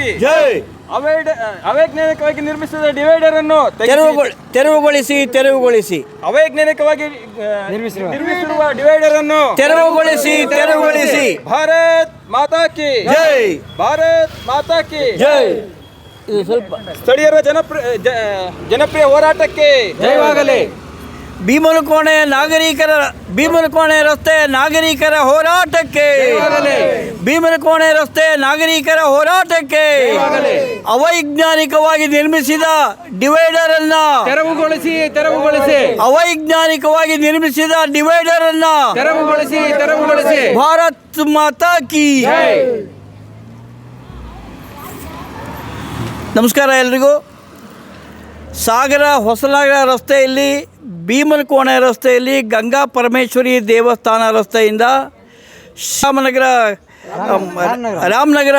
ಕಿ ಜೈ. Avoid ಅವೈಜ್ಞಾನಿಕವಾಗಿ ನಿರ್ಮಿಸಿದ divider ಅನ್ನು ತೆರವುಗೊಳಿಸಿ ತೆರವುಗೊಳಿಸಿ. ಅವೈಜ್ಞಾನಿಕವಾಗಿ ನಿರ್ಮಿಸಿರುವ. ಡಿವೈಡರ್ ಅನ್ನು ತೆರವುಗೊಳಿಸಿ ತೆರವುಗೊಳಿಸಿ. ಭಾರತ್ ಮಾತಾ ಕಿ. ಜೈ. ಭಾರತ್ ಮಾತಾ ಕಿ. ಜೈ. ಇದು ಸ್ವಲ್ಪ ಸ್ಥಳೀಯರ ಜನಪ್ರಿಯ ಜ- ಜನಪ್ರಿಯ ಹೋರಾಟಕ್ಕೆ ಜಯವಾಗಲಿ. ಭೀಮನಕೋಣೆ ನಾಗರಿಕರ ಭೀಮನಕೋಣೆ ರಸ್ತೆ ನಾಗರಿಕರ ಹೋರಾಟಕ್ಕೆ. ಭೀಮನಕೋಣೆ ರಸ್ತೆ ನಾಗರಿಕರ ಹೋರಾಟಕ್ಕೆ. ಅವೈಜ್ಞಾನಿಕವಾಗಿ ನಿರ್ಮಿಸಿದ ಡಿವೈಡರ್ ಅನ್ನ ತೆರವುಗೊಳಿಸಿ ತೆರವುಗೊಳಿಸಿ. ಅವೈಜ್ಞಾನಿಕವಾಗಿ ನಿರ್ಮಿಸಿದ ಡಿವೈಡರ್ ಅನ್ನ ತೆರವುಗೊಳಿಸಿ ತೆರವುಗೊಳಿಸಿ. ಭಾರತ್ ಮಾತಾ ಕಿ. ನಮಸ್ಕಾರ ಎಲ್ರಿಗೂ. ಸಾಗರ ಹೊಸನಗರ ರಸ್ತೆಯಲ್ಲಿ ಭೀಮನಕೋಣೆ ರಸ್ತೆಯಲ್ಲಿ ಗಂಗಾ ಪರಮೇಶ್ವರಿ ದೇವಸ್ಥಾನ ರಸ್ತೆಯಿಂದ ಶ್ಯಾಮನಗರ ರಾಮನಗರ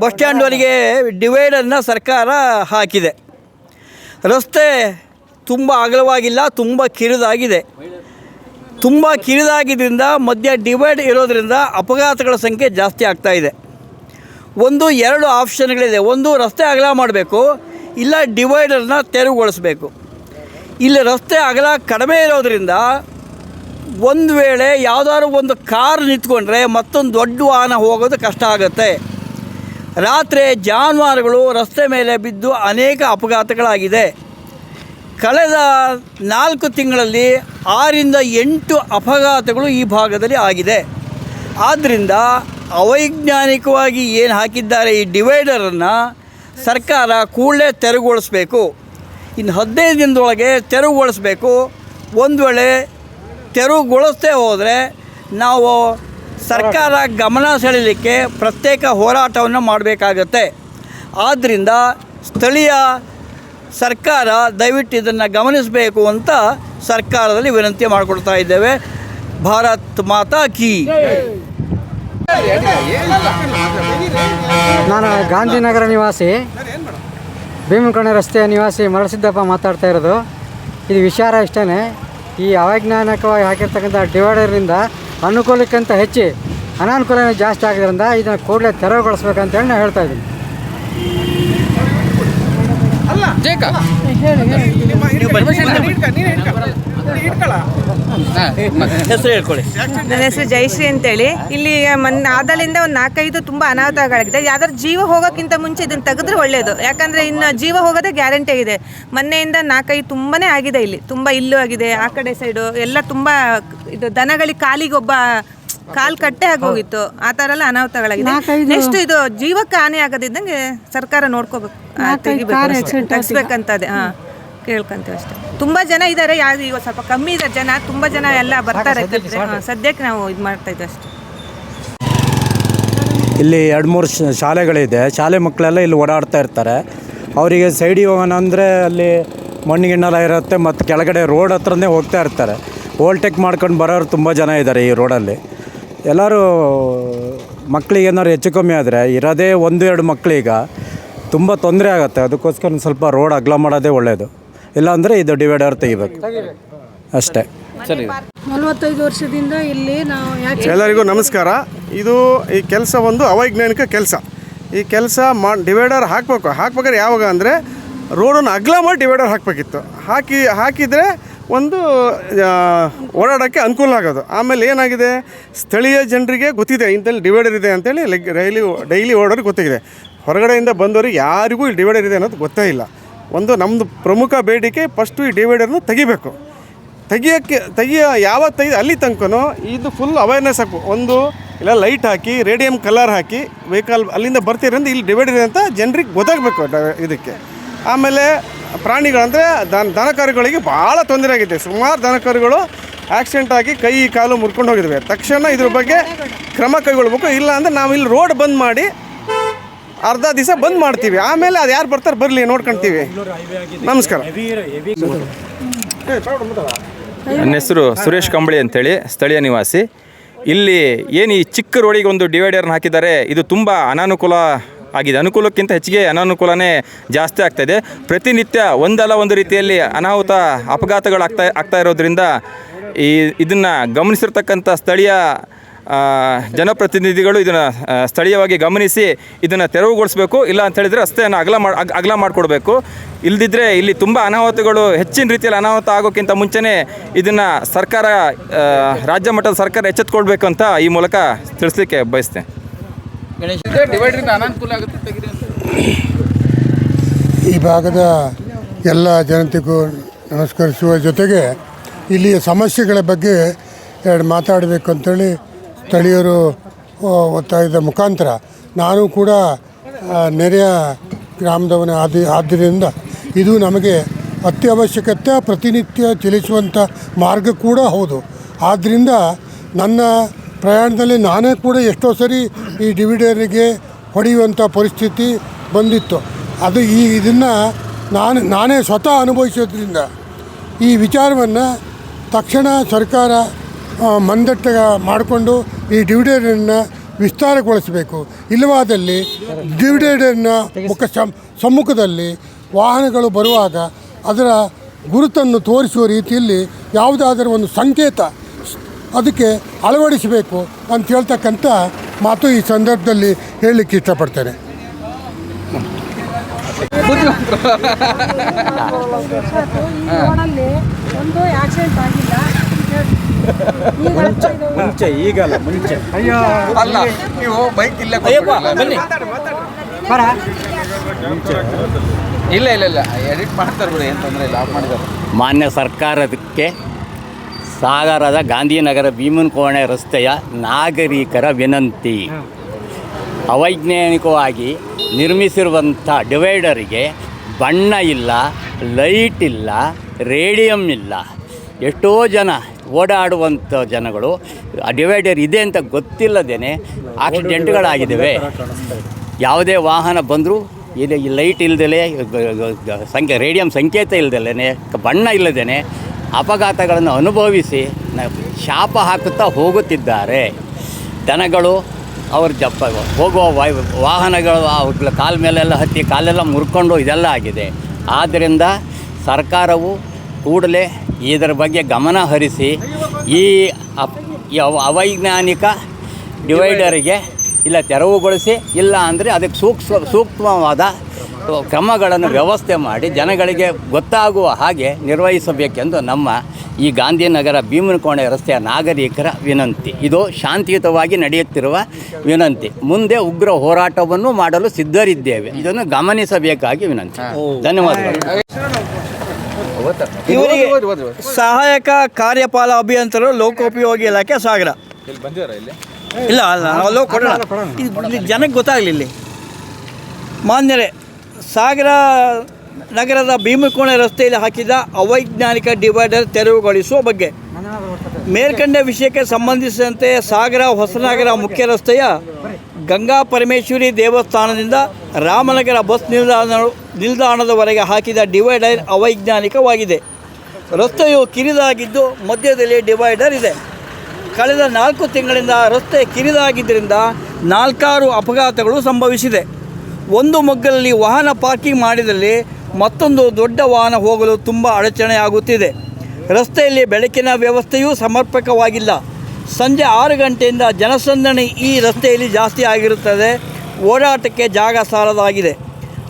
ಬಸ್ ಸ್ಟ್ಯಾಂಡ್ವರೆಗೆ ಡಿವೈಡನ್ನು ಸರ್ಕಾರ ಹಾಕಿದೆ. ರಸ್ತೆ ತುಂಬ ಅಗಲವಾಗಿಲ್ಲ, ತುಂಬ ಕಿರಿದಾಗಿದೆ. ತುಂಬ ಕಿರಿದಾಗಿದ್ದರಿಂದ, ಮಧ್ಯ ಡಿವೈಡ್ ಇರೋದರಿಂದ ಅಪಘಾತಗಳ ಸಂಖ್ಯೆ ಜಾಸ್ತಿ ಆಗ್ತಾ ಇದೆ. ಒಂದು, ಎರಡು ಆಪ್ಷನ್ಗಳಿದೆ. ಒಂದು, ರಸ್ತೆ ಅಗಲ ಮಾಡಬೇಕು, ಇಲ್ಲ ಡಿವೈಡರ್ನ ತೆರವುಗೊಳಿಸ್ಬೇಕು. ಇಲ್ಲಿ ರಸ್ತೆ ಅಗಲ ಕಡಿಮೆ ಇರೋದರಿಂದ ಒಂದು ವೇಳೆ ಯಾವುದಾದ್ರು ಒಂದು ಕಾರ್ ನಿಂತ್ಕೊಂಡ್ರೆ ಮತ್ತೊಂದು ದೊಡ್ಡ ವಾಹನ ಹೋಗೋದು ಕಷ್ಟ ಆಗುತ್ತೆ. ರಾತ್ರಿ ಜಾನುವಾರುಗಳು ರಸ್ತೆ ಮೇಲೆ ಬಿದ್ದು ಅನೇಕ ಅಪಘಾತಗಳಾಗಿದೆ. ಕಳೆದ ನಾಲ್ಕು ತಿಂಗಳಲ್ಲಿ ಆರಿಂದ ಎಂಟು ಅಪಘಾತಗಳು ಈ ಭಾಗದಲ್ಲಿ ಆಗಿದೆ. ಆದ್ದರಿಂದ ಅವೈಜ್ಞಾನಿಕವಾಗಿ ಏನು ಹಾಕಿದ್ದಾರೆ ಈ ಡಿವೈಡರನ್ನು ಸರ್ಕಾರ ಕೂಡಲೇ ತೆರವುಗೊಳಿಸ್ಬೇಕು. ಇನ್ನು ಹದಿನೈದು ದಿನದೊಳಗೆ ತೆರವುಗೊಳಿಸ್ಬೇಕು ಒಂದು ವೇಳೆ ತೆರವುಗೊಳಿಸದೇ ಹೋದರೆ ನಾವು ಸರ್ಕಾರ ಗಮನ ಸೆಳೆಯಲಿಕ್ಕೆ ಪ್ರತ್ಯೇಕ ಹೋರಾಟವನ್ನು ಮಾಡಬೇಕಾಗತ್ತೆ. ಆದ್ದರಿಂದ ಸ್ಥಳೀಯ ಸರ್ಕಾರ ದಯವಿಟ್ಟು ಇದನ್ನು ಗಮನಿಸಬೇಕು ಅಂತ ಸರ್ಕಾರದಲ್ಲಿ ವಿನಂತಿ ಮಾಡಿಕೊಡ್ತಾ ಇದ್ದೇವೆ. ಭಾರತ್ ಮಾತಾ ಕಿ. ನಾನು ಗಾಂಧಿನಗರ ನಿವಾಸಿ. ಭೀಮಕಣೆ ರಸ್ತೆಯ ನಿವಾಸಿ ಮರಳಸಿದ್ದಪ್ಪ ಮಾತಾಡ್ತಾ ಇರೋದು. ಇದು ವಿಚಾರ ಇಷ್ಟೇ ಈ ಅವೈಜ್ಞಾನಿಕವಾಗಿ ಹಾಕಿರ್ತಕ್ಕಂಥ ಡಿವೈಡರ್ನಿಂದ ಅನುಕೂಲಕ್ಕಿಂತ ಹೆಚ್ಚಿ ಅನಾನುಕೂಲನೇ ಜಾಸ್ತಿ ಆಗಿದ್ದರಿಂದ ಇದನ್ನು ಕೂಡಲೇ ತೆರವುಗೊಳಿಸ್ಬೇಕಂತೇಳಿ ನಾನು ಹೇಳ್ತಾ ಇದ್ದೀನಿ. ಹೆಸರು ಹೇಳ್ಕೊಳ್ಳಿ ನನ್ನ ಹೆಸರು ಜಯಶ್ರೀ ಅಂತೇಳಿ. ಇಲ್ಲಿ ಮೊನ್ನೆ ಆದಲಿಂದ ಒಂದು ನಾಲ್ಕೈದು ತುಂಬ ಅನಾಹುತಗಳಾಗಿದೆ ಯಾವ್ದಾದ್ರು ಜೀವ ಹೋಗೋಕ್ಕಿಂತ ಮುಂಚೆ ಇದನ್ನು ತೆಗೆದ್ರೆ ಒಳ್ಳೆಯದು ಯಾಕಂದರೆ ಇನ್ನು ಜೀವ ಹೋಗೋದೇ ಗ್ಯಾರಂಟಿ ಆಗಿದೆ. ಮೊನ್ನೆಯಿಂದ ನಾಲ್ಕೈದು ತುಂಬನೇ ಆಗಿದೆ ಇಲ್ಲಿ. ತುಂಬ ಇಲ್ಲೂ ಆಗಿದೆ ಆ ಕಡೆ ಸೈಡು ಎಲ್ಲ ತುಂಬ ಇದು ದನಗಳಿಗೆ ಕಾಲಿಗೆ ಒಬ್ಬ ಕಾಲ್ ಕಟ್ಟೆ ಆಗೋಗಿತ್ತು ಆ ಥರ ಎಲ್ಲ ಅನಾಹುತಗಳಾಗಿದೆ. ನೆಕ್ಸ್ಟ್ ಇದು ಜೀವಕ್ಕೆ ಹಾನಿ ಆಗದಿದ್ದಂಗೆ ಸರ್ಕಾರ ನೋಡ್ಕೋಬೇಕು. ತೆಗಿಬೇಕು ಅದೇ ಹಾಂ ಕೇಳ್ಕೊಂತೀವಿ ಅಷ್ಟೇ. ತುಂಬ ಜನ ಇದ್ದಾರೆ ಯಾರು ಇವಾಗ ಸ್ವಲ್ಪ ಕಮ್ಮಿ ಇದೆ ಜನ. ತುಂಬ ಜನ ಎಲ್ಲ ಬರ್ತಾರೆ. ಸದ್ಯಕ್ಕೆ ನಾವು ಇದು ಮಾಡ್ತಾ ಇದ್ದೀವಿ ಅಷ್ಟೇ. ಇಲ್ಲಿ ಎರಡು ಮೂರು ಶ- ಶಾಲೆಗಳಿದೆ. ಶಾಲೆ ಮಕ್ಕಳೆಲ್ಲ ಇಲ್ಲಿ ಓಡಾಡ್ತಾ ಇರ್ತಾರೆ. ಅವರಿಗೆ ಸೈಡಿಗೆ ಹೋಗೋಣ ಅಂದರೆ ಅಲ್ಲಿ ಮಣ್ಣಿಗಿಣ್ಣೆಲ್ಲ ಇರುತ್ತೆ. ಮತ್ತು ಕೆಳಗಡೆ ರೋಡ್ ಹತ್ರನೇ ಹೋಗ್ತಾ ಇರ್ತಾರೆ. ಓಲ್ಟೆಕ್ ಮಾಡ್ಕೊಂಡು ಬರೋರು ತುಂಬ ಜನ ಇದ್ದಾರೆ ಈ ರೋಡಲ್ಲಿ ಎಲ್ಲರೂ ಮಕ್ಕಳಿಗೆ ಏನಾದ್ರು ಹೆಚ್ಚು ಕಮ್ಮಿ ಆದರೆ ಇರೋದೇ ಒಂದು ಎರಡು ಮಕ್ಕಳೀಗ ತುಂಬ ತೊಂದರೆ ಆಗುತ್ತೆ. ಅದಕ್ಕೋಸ್ಕರ ಒಂದ್ ಸ್ವಲ್ಪ ರೋಡ್ ಅಗಲ ಮಾಡೋದೇ ಒಳ್ಳೆಯದು ಇಲ್ಲಾಂದರೆ ಇದು ಡಿವೈಡರ್ ತೆಗಿಬೇಕು. ಅಷ್ಟೇ. ಸರಿ. ನಲವತ್ತೈದು ವರ್ಷದಿಂದ ಇಲ್ಲಿ ನಾವು ಎಲ್ಲರಿಗೂ ನಮಸ್ಕಾರ. ಇದು ಈ ಕೆಲಸ ಒಂದು ಅವೈಜ್ಞಾನಿಕ ಕೆಲಸ. ಈ ಕೆಲಸ ಮಾ ಡಿವೈಡರ್ ಹಾಕಬೇಕು. ಹಾಕ್ಬೇಕಾದ್ರೆ ಯಾವಾಗ ಅಂದರೆ ರೋಡನ್ನು ಅಗಲ ಮಾಡಿ ಡಿವೈಡರ್ ಹಾಕಬೇಕಿತ್ತು. ಹಾಕಿ ಹಾಕಿದರೆ ಒಂದು ಓಡಾಡೋಕ್ಕೆ ಅನುಕೂಲ ಆಗೋದು. ಆಮೇಲೆ ಏನಾಗಿದೆ? ಸ್ಥಳೀಯ ಜನರಿಗೆ ಗೊತ್ತಿದೆ ಇಂಥಲ್ಲಿ ಡಿವೈಡರ್ ಇದೆ ಅಂತೇಳಿ ಲೈಕ್ ರೈಲಿ ಡೈಲಿ ಓಡೋರಿಗೆ ಗೊತ್ತಿದೆ. ಹೊರಗಡೆಯಿಂದ ಬಂದವರಿಗೆ ಯಾರಿಗೂ ಈ ಡಿವೈಡರ್ ಇದೆ ಅನ್ನೋದು ಗೊತ್ತೇ ಇಲ್ಲ. ಒಂದು ನಮ್ಮದು ಪ್ರಮುಖ ಬೇಡಿಕೆ ಫಸ್ಟು ಈ ಡಿವೈಡರ್ನ ತೆಗಿಬೇಕು. ತೆಗಿಯೋಕ್ಕೆ, ತೆಗಿಯೋ ಯಾವ ಅಲ್ಲಿ ತನಕನೂ ಇದು ಫುಲ್ ಅವೇರ್ನೆಸ್ ಹಾಕು. ಒಂದು, ಇಲ್ಲ ಲೈಟ್ ಹಾಕಿ ರೇಡಿಯಂ ಕಲರ್ ಹಾಕಿ ವೆಹಿಕಲ್ ಅಲ್ಲಿಂದ ಬರ್ತೀರಂದ್ರೆ ಇಲ್ಲಿ ಡಿವೈಡ್ ಇದೆ ಅಂತ ಜನರಿಗೆ ಗೊತ್ತಾಗಬೇಕು ಇದಕ್ಕೆ. ಆಮೇಲೆ ಪ್ರಾಣಿಗಳಂದರೆ ದನ ದನಕರುಗಳಿಗೆ ಭಾಳ ತೊಂದರೆ ಆಗಿದೆ. ಸುಮಾರು ದನಕರುಗಳು ಆಕ್ಸಿಡೆಂಟ್ ಆಗಿ ಕೈ, ಕಾಲು ಮುರ್ಕೊಂಡು ಹೋಗಿದ್ದಾವೆ ತಕ್ಷಣ ಇದ್ರ ಬಗ್ಗೆ ಕ್ರಮ ಕೈಗೊಳ್ಬೇಕು. ಇಲ್ಲ ಅಂದರೆ ನಾವು ಇಲ್ಲಿ ರೋಡ್ ಬಂದ್ ಮಾಡಿ ಅರ್ಧ ದಿವಸ ಬಂದ್ ಮಾಡ್ತೀವಿ. ಆಮೇಲೆ ಅದು ಯಾರು ಬರ್ತಾರೆ ಬರಲಿ ನೋಡ್ಕೊಂತೀವಿ. ನಮಸ್ಕಾರ. ನನ್ನ ಹೆಸರು ಸುರೇಶ್ ಕಂಬಳಿ ಅಂತೇಳಿ, ಸ್ಥಳೀಯ ನಿವಾಸಿ. ಇಲ್ಲಿ ಏನು ಈ ಚಿಕ್ಕ ರೋಡಿಗೆ ಒಂದು ಡಿವೈಡರ್ನ ಹಾಕಿದ್ದಾರೆ. ಇದು ತುಂಬ ಅನಾನುಕೂಲ ಆಗಿದೆ. ಅನುಕೂಲಕ್ಕಿಂತ ಹೆಚ್ಚಿಗೆ ಅನಾನುಕೂಲನೇ ಜಾಸ್ತಿ ಆಗ್ತಾ ಇದೆ. ಪ್ರತಿನಿತ್ಯ ಒಂದಲ್ಲ ಒಂದು ರೀತಿಯಲ್ಲಿ ಅನಾಹುತ ಅಪಘಾತಗಳಾಗ್ತಾ, ಆಗ್ತಾ ಇರೋದ್ರಿಂದ ಈ, ಇದನ್ನು ಗಮನಿಸಿರ್ತಕ್ಕಂಥ ಸ್ಥಳೀಯ ಜನಪ್ರತಿನಿಧಿಗಳು ಇದನ್ನು ಸ್ಥಳೀಯವಾಗಿ ಗಮನಿಸಿ ಇದನ್ನು ತೆರವುಗೊಳಿಸಬೇಕು. ಇಲ್ಲ ಅಂತ ಹೇಳಿದರೆ ರಸ್ತೆಯನ್ನು ಅಗಲ ಮಾಡಿ ಅಗಲ ಮಾಡಿಕೊಡ್ಬೇಕು. ಇಲ್ದಿದ್ರೆ ಇಲ್ಲಿ ತುಂಬ ಅನಾಹುತಗಳು, ಹೆಚ್ಚಿನ ರೀತಿಯಲ್ಲಿ ಅನಾಹುತ ಆಗೋಕ್ಕಿಂತ ಮುಂಚೆನೇ ಇದನ್ನು ಸರ್ಕಾರ ರಾಜ್ಯ ಮಟ್ಟದ ಸರ್ಕಾರ ಎಚ್ಚೆತ್ತುಕೊಳ್ಬೇಕು ಅಂತ ಈ ಮೂಲಕ ತಿಳಿಸ್ಲಿಕ್ಕೆ ಬಯಸ್ತೇನೆ. ಈ ಭಾಗದ ಎಲ್ಲ ಜನತೆಗೂ ನಮಸ್ಕರಿಸುವ ಜೊತೆಗೆ ಇಲ್ಲಿಯ ಸಮಸ್ಯೆಗಳ ಬಗ್ಗೆ ಎರಡು ಮಾತಾಡಬೇಕು ಅಂತೇಳಿ ಸ್ಥಳೀಯರು ಒತ್ತಾಯದ ಮುಖಾಂತರ ನಾನು ಕೂಡ ನೆರೆಯ ಗ್ರಾಮದವನ ಆದಿ ಆದ್ದರಿಂದ ಇದು ನಮಗೆ ಅತ್ಯವಶ್ಯಕತೆ, ಪ್ರತಿನಿತ್ಯ ಚಲಿಸುವಂಥ ಮಾರ್ಗ ಕೂಡ ಹೌದು. ಆದ್ದರಿಂದ ನನ್ನ ಪ್ರಯಾಣದಲ್ಲಿ ನಾನೇ ಕೂಡ ಎಷ್ಟೋ ಸರಿ ಈ ಡಿವಿಡರಿಗೆ ಹೊಡೆಯುವಂಥ ಪರಿಸ್ಥಿತಿ ಬಂದಿತ್ತು. ಅದು ಈ ಇದನ್ನು ನಾನು, ನಾನೇ ಸ್ವತಃ ಅನುಭವಿಸೋದ್ರಿಂದ ಈ ವಿಚಾರವನ್ನು ತಕ್ಷಣ ಸರ್ಕಾರ ಮಂದಟ್ಟ ಮಾಡಿಕೊಂಡು ಈ ಡಿವಿಡೇಡನ್ನು ವಿಸ್ತಾರಗೊಳಿಸಬೇಕು. ಇಲ್ಲವಾದಲ್ಲಿ ಡಿವಿಡೇಡನ್ನು ಮುಖ ಸಮ್- ಸಮ್ಮುಖದಲ್ಲಿ ವಾಹನಗಳು ಬರುವಾಗ ಅದರ ಗುರುತನ್ನು ತೋರಿಸುವ ರೀತಿಯಲ್ಲಿ ಯಾವುದಾದರೂ ಒಂದು ಸಂಕೇತ ಅದಕ್ಕೆ ಅಳವಡಿಸಬೇಕು ಅಂತ ಹೇಳ್ತಕ್ಕಂಥ ಮಾತು ಈ ಸಂದರ್ಭದಲ್ಲಿ ಹೇಳಲಿಕ್ಕೆ ಇಷ್ಟಪಡ್ತೇನೆ. ಮುಂಚೆ ಈಗಲ್ಲ ಒಂದು ಅಯ್ಯೋ. ಮುಂಚೆ ಈಗಲ್ಲ ಮುಂಚೆ ಅಯ್ಯಪ್ಪ ಬನ್ನಿ. ಇಲ್ಲ ಇಲ್ಲ ಇಲ್ಲ. ಎಡಿಟ್ ಮಾಡ್ತಾರೆ ಬಿಡಿ ಏನು ತೊಂದರೆ ಇಲ್ಲ ಆಫ್ ಮಾಡಿದ್ದಾರೆ. ಮಾನ್ಯ ಸರ್ಕಾರಕ್ಕೆ ಸಾಗರದ ಗಾಂಧಿನಗರ ಭೀಮನಕೋಣೆ ರಸ್ತೆಯ ನಾಗರಿಕರ ವಿನಂತಿ. ಅವೈಜ್ಞಾನಿಕವಾಗಿ ನಿರ್ಮಿಸಿರುವಂಥ ಡಿವೈಡರಿಗೆ ಬಣ್ಣ ಇಲ್ಲ ಲೈಟ್ ಇಲ್ಲ ರೇಡಿಯಂ ಇಲ್ಲ. ಎಷ್ಟೋ ಜನ ಓಡಾಡುವಂಥ ಜನಗಳು ಆ ಡಿವೈಡರ್ ಇದೆ ಅಂತ ಗೊತ್ತಿಲ್ಲದೇ ಆಕ್ಸಿಡೆಂಟ್ಗಳಾಗಿದ್ದಾವೆ. ಯಾವುದೇ ವಾಹನ ಬಂದರೂ ಇಲ್ಲಿ ಲೈಟ್ ಇಲ್ದಲೆ ಸಂಖ್ಯೆ ರೇಡಿಯಂ ಸಂಕೇತ ಇಲ್ದಲೇ ಬಣ್ಣ ಇಲ್ಲದೇ ಅಪಘಾತಗಳನ್ನು ಅನುಭವಿಸಿ ಶಾಪ ಹಾಕುತ್ತಾ ಹೋಗುತ್ತಿದ್ದಾರೆ. ದನಗಳು ಅವ್ರ ಜಪ್ಪ ಹೋಗುವ ವಾಹನಗಳು ಅವ್ರ ಕಾಲ ಮೇಲೆಲ್ಲ ಹತ್ತಿ ಕಾಲೆಲ್ಲ ಮುರ್ಕೊಂಡು ಇದೆಲ್ಲ ಆಗಿದೆ. ಆದ್ದರಿಂದ ಸರ್ಕಾರವು ಕೂಡಲೇ ಇದರ ಬಗ್ಗೆ ಗಮನ ಹರಿಸಿ ಈ ಅವೈಜ್ಞಾನಿಕ ಡಿವೈಡರಿಗೆ ಇಲ್ಲ ತೆರವುಗೊಳಿಸಿ ಇಲ್ಲ ಅಂದರೆ ಅದಕ್ಕೆ ಸೂಕ್ಷ್ಮ ಸೂಕ್ಷ್ಮವಾದ ಕ್ರಮಗಳನ್ನು ವ್ಯವಸ್ಥೆ ಮಾಡಿ ಜನಗಳಿಗೆ ಗೊತ್ತಾಗುವ ಹಾಗೆ ನಿರ್ವಹಿಸಬೇಕೆಂದು ನಮ್ಮ ಈ ಗಾಂಧಿನಗರ ಭೀಮನಕೋಣೆ ರಸ್ತೆಯ ನಾಗರಿಕರ ವಿನಂತಿ. ಇದು ಶಾಂತಿಯುತವಾಗಿ ನಡೆಯುತ್ತಿರುವ ವಿನಂತಿ. ಮುಂದೆ ಉಗ್ರ ಹೋರಾಟವನ್ನು ಮಾಡಲು ಸಿದ್ಧರಿದ್ದೇವೆ. ಇದನ್ನು ಗಮನಿಸಬೇಕಾಗಿ ವಿನಂತಿ. ಧನ್ಯವಾದಗಳು. ಇವರಿಗೆ ಸಹಾಯಕ ಕಾರ್ಯಪಾಲ ಅಭಿಯಂತರರು ಲೋಕೋಪಯೋಗಿ ಇಲಾಖೆ ಸಾಗರ. ಇಲ್ಲ ಅಲ್ಲ ನಾವು ಲೋಕ ಜನಕ್ಕೆ ಗೊತ್ತಾಗಲಿಲ್ಲ ಮಾನ್ಯರೇ ಸಾಗರ ನಗರದ ಭೀಮಕೋಣೆ ರಸ್ತೆಯಲ್ಲಿ ಹಾಕಿದ ಅವೈಜ್ಞಾನಿಕ ಡಿವೈಡರ್ ತೆರವುಗೊಳಿಸುವ ಬಗ್ಗೆ. ಮೇಲ್ಕಂಡ ವಿಷಯಕ್ಕೆ ಸಂಬಂಧಿಸಿದಂತೆ ಸಾಗರ ಹೊಸನಗರ ಮುಖ್ಯ ರಸ್ತೆಯ ಗಂಗಾ ಪರಮೇಶ್ವರಿ ದೇವಸ್ಥಾನದಿಂದ ರಾಮನಗರ ಬಸ್ ನಿಲ್ದಾಣ ನಿಲ್ದಾಣದವರೆಗೆ ಹಾಕಿದ ಡಿವೈಡರ್ ಅವೈಜ್ಞಾನಿಕವಾಗಿದೆ. ರಸ್ತೆಯು ಕಿರಿದಾಗಿದ್ದು ಮಧ್ಯದಲ್ಲಿ ಡಿವೈಡರ್ ಇದೆ. ಕಳೆದ ನಾಲ್ಕು ತಿಂಗಳಿಂದ ರಸ್ತೆ ಕಿರಿದಾಗಿದ್ದರಿಂದ ನಾಲ್ಕಾರು ಅಪಘಾತಗಳು ಸಂಭವಿಸಿದೆ. ಒಂದು ಮಗ್ಗಲಲ್ಲಿ ವಾಹನ ಪಾರ್ಕಿಂಗ್ ಮಾಡಿದಲ್ಲಿ ಮತ್ತೊಂದು ದೊಡ್ಡ ವಾಹನ ಹೋಗಲು ತುಂಬ ಅಡಚಣೆಯಾಗುತ್ತಿದೆ. ರಸ್ತೆಯಲ್ಲಿ ಬೆಳಕಿನ ವ್ಯವಸ್ಥೆಯೂ ಸಮರ್ಪಕವಾಗಿಲ್ಲ. ಸಂಜೆ ಆರು ಗಂಟೆಯಿಂದ ಜನಸಂದಣಿ ಈ ರಸ್ತೆಯಲ್ಲಿ ಜಾಸ್ತಿ ಆಗಿರುತ್ತದೆ. ಓಡಾಟಕ್ಕೆ ಜಾಗ ಸಾಲದಾಗಿದೆ.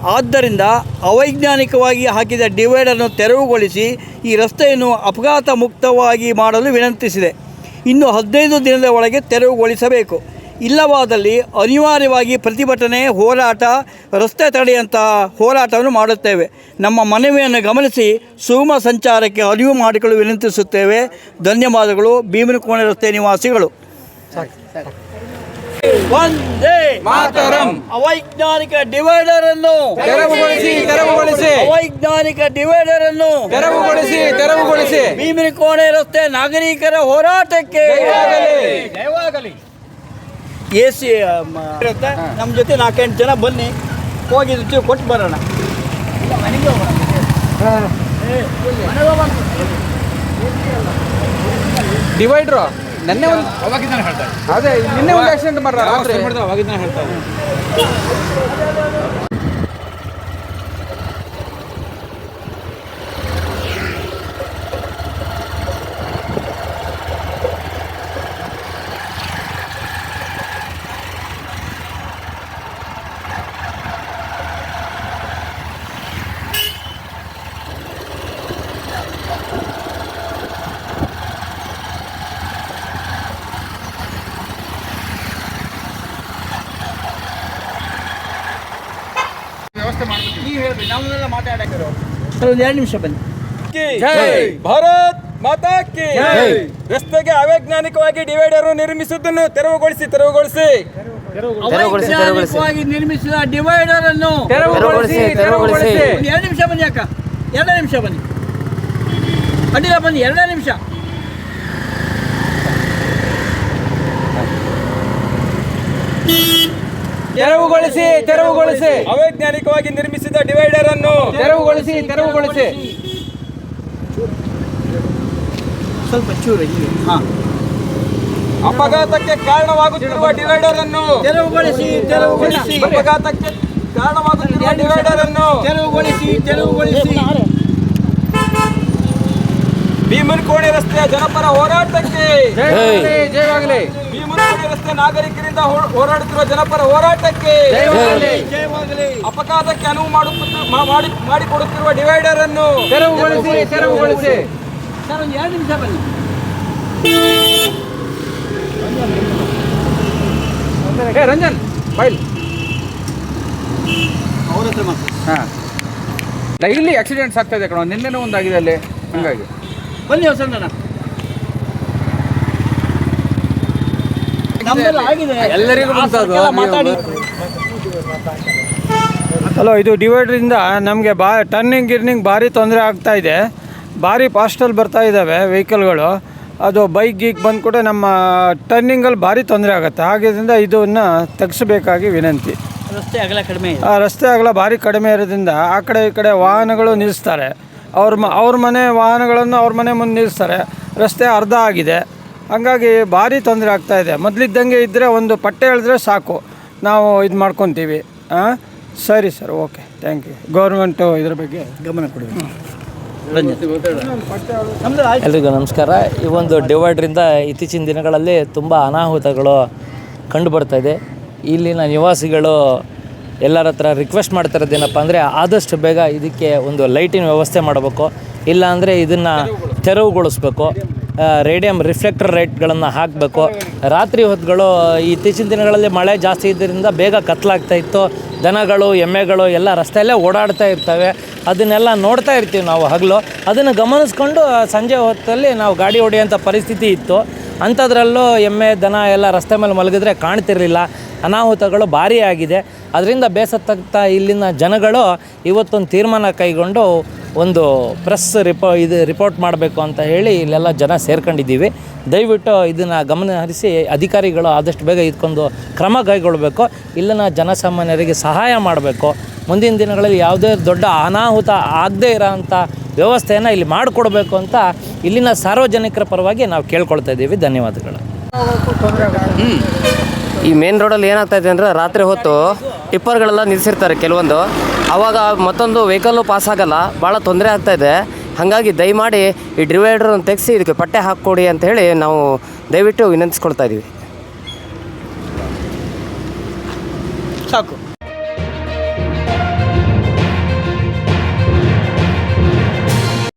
ಆದ್ದರಿಂದ ಅವೈಜ್ಞಾನಿಕವಾಗಿ ಹಾಕಿದ ಡಿವೈಡನ್ನು ತೆರವುಗೊಳಿಸಿ ಈ ರಸ್ತೆಯನ್ನು ಅಪಘಾತ ಮುಕ್ತವಾಗಿ ಮಾಡಲು ವಿನಂತಿಸಿದೆ. ಇನ್ನು ಹದಿನೈದು ದಿನದ ಒಳಗೆ ತೆರವುಗೊಳಿಸಬೇಕು. ಇಲ್ಲವಾದಲ್ಲಿ ಅನಿವಾರ್ಯವಾಗಿ ಪ್ರತಿಭಟನೆ ಹೋರಾಟ ರಸ್ತೆ ತಡೆಯಂತಹ ಹೋರಾಟವನ್ನು ಮಾಡುತ್ತೇವೆ. ನಮ್ಮ ಮನವಿಯನ್ನು ಗಮನಿಸಿ ಸುಗಮ ಸಂಚಾರಕ್ಕೆ ಅರಿವು ಮಾಡಿಕೊಳ್ಳಲು ವಿನಂತಿಸುತ್ತೇವೆ. ಧನ್ಯವಾದಗಳು. ಭೀಮನಕೋಣೆ ರಸ್ತೆ ನಿವಾಸಿಗಳು. ಒಂದೇ ಮಾತರಂ. ಅವೈಜ್ಞಾನಿಕ ಡಿವೈಡರ್ ಅನ್ನು ತೆರವುಗೊಳಿಸಿ ತೆರವುಗೊಳಿಸಿ. ಅವೈಜ್ಞಾನಿಕ ಡಿವೈಡರ್ ಅನ್ನು ತೆರವುಗೊಳಿಸಿ. ತೆರವುಗೊಳಿಸಿ ಭೀಮನಕೋಣೆ ರಸ್ತೆ ನಾಗರಿಕರ ಹೋರಾಟಕ್ಕೆ. ಜಯವಾಗಲಿ. ಎ ಸಿ ಇರುತ್ತೆ. ನಮ್ಮ ಜೊತೆ ನಾಲ್ಕೆಂಟು ಜನ ಬನ್ನಿ. ಹೋಗಿ ರುಚಿ ಕೊಟ್ಟು ಬರೋಣ. ಡಿವೈಡ್ರು ನೆನ್ನೆ ಒಂದು ಅದೇ ನಿನ್ನೆ ಒಂದು ಆಕ್ಸಿಡೆಂಟ್ ಮಾಡ್ರ ರಾತ್ರಿ. ವ್ಯವಸ್ಥೆ ಮಾಡ್ಬೇಕು. ನೀವು ಹೇಳ್ಬೇಕು ನಾವೆಲ್ಲ ಒಂದು ಎರಡು ನಿಮಿಷ ಬನ್ನಿ. ಭಾರತ್ ಮಾತಾ ಕಿ. ರಸ್ತೆಗೆ ಅವೈಜ್ಞಾನಿಕವಾಗಿ ಡಿವೈಡರ್ ನಿರ್ಮಿಸುವುದನ್ನು ತೆರವುಗೊಳಿಸಿ ತೆರವುಗೊಳಿಸಿ. ಅವೈಜ್ಞಾನಿಕವಾಗಿ ನಿರ್ಮಿಸಿದ ಡಿವೈಡರ್ ಅನ್ನು ತೆರವುಗೊಳಿಸಿ ತೆರವುಗೊಳಿಸಿ ಎರಡು ನಿಮಿಷ ಬನ್ನಿ ಅಕ್ಕ. ಎರಡು ನಿಮಿಷ ಬನ್ನಿ. ಅಡ್ಡಿಲ್ಲ ಬನ್ನಿ. ಎರಡೇ ನಿಮಿಷ. ತೆರವುಗೊಳಿಸಿ ತೆರವುಗೊಳಿಸಿ. ಅವೈಜ್ಞಾನಿಕವಾಗಿ ನಿರ್ಮಿಸಿದ ಡಿವೈಡರ್ ಅನ್ನು ತೆರವುಗೊಳಿಸಿ ತೆರವುಗೊಳಿಸಿ. ಸ್ವಲ್ಪ ಚೂರು ಹಾಂ. ಅಪಘಾತಕ್ಕೆ ಕಾರಣವಾಗುತ್ತಿರುವ ಡಿವೈಡರ್ ಅನ್ನು ತೆರವುಗೊಳಿಸಿ ತೆರವುಗೊಳಿಸಿ. ಅಪಘಾತಕ್ಕೆ ಕಾರಣವಾಗುತ್ತಿರುವ ಡಿವೈಡರ್ ಅನ್ನು ತೆರವುಗೊಳಿಸಿ ತೆರವುಗೊಳಿಸಿ. ಭೀಮನಕೋಣೆ ರಸ್ತೆಯ ಜನಪರ ಹೋರಾಟಕ್ಕೆ. ಜಯವಾಗಲಿ ಜಯವಾಗಲಿ ಭೀಮನಕೋಣೆ ರಸ್ತೆ ನಾಗರಿಕರಿಂದ ಹೋರಾಡುತ್ತಿರುವ ಜನಪರ ಹೋರಾಟಕ್ಕೆ. ಜಯವಾಗಲಿ ಜಯವಾಗಲಿ ಅಪಘಾತಕ್ಕೆ ಅನುವು ಮಾಡಿ ಮಾಡಿಕೊಡುತ್ತಿರುವ ಡಿವೈಡರ್ ಅನ್ನು. ತೆರವುಗೊಳಿಸಿ ತೆರವುಗೊಳಿಸಿ. ಸರ್ ಒಂದು ಎರಡು ನಿಮಿಷ ಬನ್ನಿ ಏ ರಂಜನ್ ಬೈಲ್ ಡೈಲಿ ಆಕ್ಸಿಡೆಂಟ್ಸ್ ಆಗ್ತಾ ಇದೆ ಕಣ. ನಿನ್ನೆನೂ ಒಂದಾಗಿದೆ ಅಲ್ಲಿ. ಹಂಗಾಗಿ. ಬನ್ನಿ ಆಗಿದೆ. ಎಲ್ಲರಿಗೂ ಮಾತಾಡಿ. ಹಲೋ ಇದು ಡಿವೈಡ್ರಿಂದ ನಮಗೆ ಬಾ ಟರ್ನಿಂಗ್ ಗಿರ್ನಿಂಗ್ ಭಾರಿ ತೊಂದರೆ ಆಗ್ತಾ ಇದೆ. ಭಾರಿ ಫಾಸ್ಟಲ್ಲಿ ಬರ್ತಾ ಇದ್ದಾವೆ ವೆಹಿಕಲ್ಗಳು. ಅದು ಬೈಕ್ ಗೀಕ್ ಬಂದು ಕೂಡ ನಮ್ಮ ಟರ್ನಿಂಗಲ್ಲಿ ಭಾರಿ ತೊಂದರೆ ಆಗುತ್ತೆ. ಹಾಗಿದ್ರಿಂದ ಇದನ್ನು ತೆಗೆಸಬೇಕಾಗಿ ವಿನಂತಿ. ರಸ್ತೆ ಅಗಲ ಕಡಿಮೆ ಆ ರಸ್ತೆ ಅಗಲ ಭಾರಿ ಕಡಿಮೆ ಇರೋದ್ರಿಂದ ಆ ಕಡೆ ಈ ಕಡೆ ವಾಹನಗಳು ನಿಲ್ಲಿಸ್ತಾರೆ ಅವ್ರ ಮ, ಅವ್ರ ಮನೆ ವಾಹನಗಳನ್ನು ಅವ್ರ ಮನೆ ಮುಂದೆ ನಿಲ್ಲಿಸ್ತಾರೆ. ರಸ್ತೆ ಅರ್ಧ ಆಗಿದೆ. ಹಾಗಾಗಿ ಭಾರಿ ತೊಂದರೆ ಆಗ್ತಾ ಇದೆ. ಮೊದಲಿದ್ದಂಗೆ ಇದ್ದರೆ ಒಂದು ಪಟ್ಟೆ ಹೇಳಿದ್ರೆ ಸಾಕು. ನಾವು ಇದು ಮಾಡ್ಕೊತೀವಿ. ಹಾಂ ಸರಿ sir, okay. Thank you government ಇದ್ರ ಬಗ್ಗೆ ಗಮನ ಕೊಡಬೇಕು. ಎಲ್ರಿಗೂ ನಮಸ್ಕಾರ. ಈ ಒಂದು ಡಿವೈಡ್ರಿಂದ ಇತ್ತೀಚಿನ ದಿನಗಳಲ್ಲಿ ತುಂಬ ಅನಾಹುತಗಳು ಕಂಡು ಇದೆ. ಇಲ್ಲಿನ ನಿವಾಸಿಗಳು ಎಲ್ಲರ ಹತ್ರ ರಿಕ್ವೆಸ್ಟ್ ಮಾಡ್ತಿರೋದೇನಪ್ಪ ಅಂದರೆ ಆದಷ್ಟು ಬೇಗ ಇದಕ್ಕೆ ಒಂದು ಲೈಟಿನ ವ್ಯವಸ್ಥೆ ಮಾಡಬೇಕು. ಇಲ್ಲಾಂದರೆ ಇದನ್ನು ತೆರವುಗೊಳಿಸ್ಬೇಕು. ರೇಡಿಯಂ ರಿಫ್ಲೆಕ್ಟರ್ ಲೈಟ್ಗಳನ್ನು ಹಾಕಬೇಕು. ರಾತ್ರಿ ಹೊತ್ತುಗಳು ಇತ್ತೀಚಿನ ದಿನಗಳಲ್ಲಿ ಮಳೆ ಜಾಸ್ತಿ ಇದ್ದರಿಂದ ಬೇಗ ಕತ್ಲಾಗ್ತಾ ಇತ್ತು. ದನಗಳು, ಎಮ್ಮೆಗಳು ಎಲ್ಲ ರಸ್ತೆಯಲ್ಲೇ ಓಡಾಡ್ತಾ ಇರ್ತವೆ. ಅದನ್ನೆಲ್ಲ ನೋಡ್ತಾ ಇರ್ತೀವಿ ನಾವು ಹಗಲು. ಅದನ್ನು ಗಮನಿಸ್ಕೊಂಡು ಸಂಜೆ ಹೊತ್ತಲ್ಲಿ ನಾವು ಗಾಡಿ ಹೊಡೆಯೋಂಥ ಪರಿಸ್ಥಿತಿ ಇತ್ತು. ಅಂಥದ್ರಲ್ಲೂ ಎಮ್ಮೆ, ದನ ಎಲ್ಲ ರಸ್ತೆ ಮೇಲೆ ಮಲಗಿದ್ರೆ ಕಾಣ್ತಿರಲಿಲ್ಲ. ಅನಾಹುತಗಳು ಭಾರಿ ಆಗಿದೆ. ಅದರಿಂದ ಬೇಸತ್ತ ಇಲ್ಲಿನ ಜನಗಳು ಇವತ್ತೊಂದು ತೀರ್ಮಾನ ಕೈಗೊಂಡು ಒಂದು ಪ್ರೆಸ್ ರಿಪೋ, ಇದು ರಿಪೋರ್ಟ್ ಮಾಡಬೇಕು ಅಂತ ಹೇಳಿ ಇಲ್ಲೆಲ್ಲ ಜನ ಸೇರ್ಕೊಂಡಿದ್ದೀವಿ. ದಯವಿಟ್ಟು ಇದನ್ನು ಗಮನ ಹರಿಸಿ ಅಧಿಕಾರಿಗಳು ಆದಷ್ಟು ಬೇಗ ಇದ್ಕೊಂಡು ಕ್ರಮ ಕೈಗೊಳ್ಳಬೇಕು. ಇಲ್ಲಿನ ಜನಸಾಮಾನ್ಯರಿಗೆ ಸಹಾಯ ಮಾಡಬೇಕು. ಮುಂದಿನ ದಿನಗಳಲ್ಲಿ ಯಾವುದೇ ದೊಡ್ಡ ಅನಾಹುತ ಆಗದೇ ಇರೋಂಥ ವ್ಯವಸ್ಥೆಯನ್ನು ಇಲ್ಲಿ ಮಾಡಿಕೊಡ್ಬೇಕು ಅಂತ ಇಲ್ಲಿನ ಸಾರ್ವಜನಿಕರ ಪರವಾಗಿ ನಾವು ಕೇಳ್ಕೊಳ್ತಾ ಇದ್ದೀವಿ. ಧನ್ಯವಾದಗಳು. ಈ ಮೇನ್ ರೋಡಲ್ಲಿ ಏನಾಗ್ತಾ ಇದೆ ಅಂದರೆ ರಾತ್ರಿ ಹೊತ್ತು ಟಿಪ್ಪರ್ಗಳೆಲ್ಲ ನಿಲ್ಲಿಸಿರ್ತಾರೆ ಕೆಲವೊಂದು. ಆವಾಗ ಮತ್ತೊಂದು ವೆಹಿಕಲ್ಲು ಪಾಸ್ ಆಗಲ್ಲ. ಭಾಳ ತೊಂದರೆ ಆಗ್ತಾ ಇದೆ. ಹಾಗಾಗಿ ದಯಮಾಡಿ ಈ ಡಿವೈಡರನ್ನು ತೆಗೆಸಿ ಇದಕ್ಕೆ ಪಟ್ಟೆ ಹಾಕ್ಕೊಡಿ ಅಂತ ಹೇಳಿ ನಾವು ದಯವಿಟ್ಟು ವಿನಂತಿಸ್ಕೊಳ್ತಾ ಇದ್ದೀವಿ. ಸಾಕು.